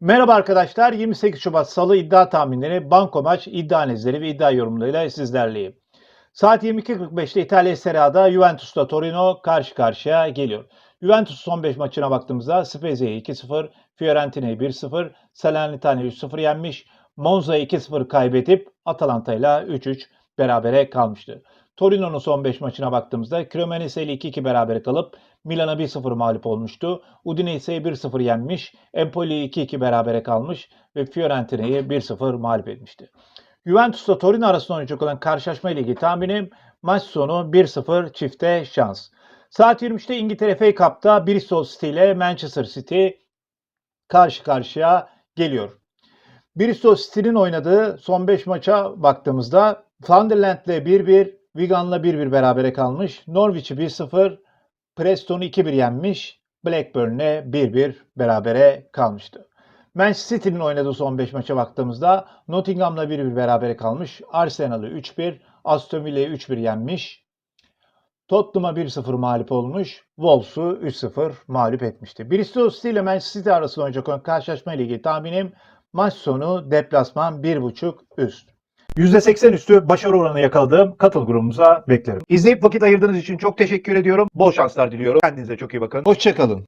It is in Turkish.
Merhaba arkadaşlar. 28 Şubat Salı iddia tahminleri, banko maç, iddia analizleri ve iddia yorumlarıyla sizlerleyim. Saat 22.45'te İtalya Serie A'da Juventus'la Torino karşı karşıya geliyor. Juventus son 5 maçına baktığımızda Spezia'yı 2-0, Fiorentina'yı 1-0, Salernitane'yi 3-0 yenmiş, Monza'yı 2-0 kaybedip Atalanta ile 3-3 berabere kalmıştı. Torino'nun son 5 maçına baktığımızda Cremonese ile 2-2 berabere kalıp Milan'a 1-0 mağlup olmuştu. Udinese'yi 1-0 yenmiş, Empoli'yi 2-2 berabere kalmış ve Fiorentina'yı 1-0 mağlup etmişti. Juventus'la Torino arasında oynayacak olan karşılaşma ile ilgili tahminim maç sonu 1-0 çifte şans. Saat 23'te İngiltere FA Cup'ta Bristol City ile Manchester City karşı karşıya geliyor. Bristol City'nin oynadığı son 5 maça baktığımızda Sunderland'le 1-1, Wigan'la 1-1 berabere kalmış. Norwich'i 1-0, Preston'u 2-1 yenmiş. Blackburn'le 1-1 berabere kalmıştı. Manchester City'nin oynadığı son 5 maça baktığımızda Nottingham'la 1-1 berabere kalmış. Arsenal'ı 3-1, Aston Villa'yı 3-1 yenmiş. Tottenham'a 1-0 mağlup olmuş. Wolves'u 3-0 mağlup etmişti. Bristol City ile Manchester City arasında oynayacak olan karşılaşma ile ilgili tahminim maç sonu deplasman 1.5 üst. %80 üstü başarı oranı yakaladığım katıl grubumuza beklerim. İzleyip vakit ayırdığınız için çok teşekkür ediyorum. Bol şanslar diliyorum. Kendinize çok iyi bakın. Hoşçakalın.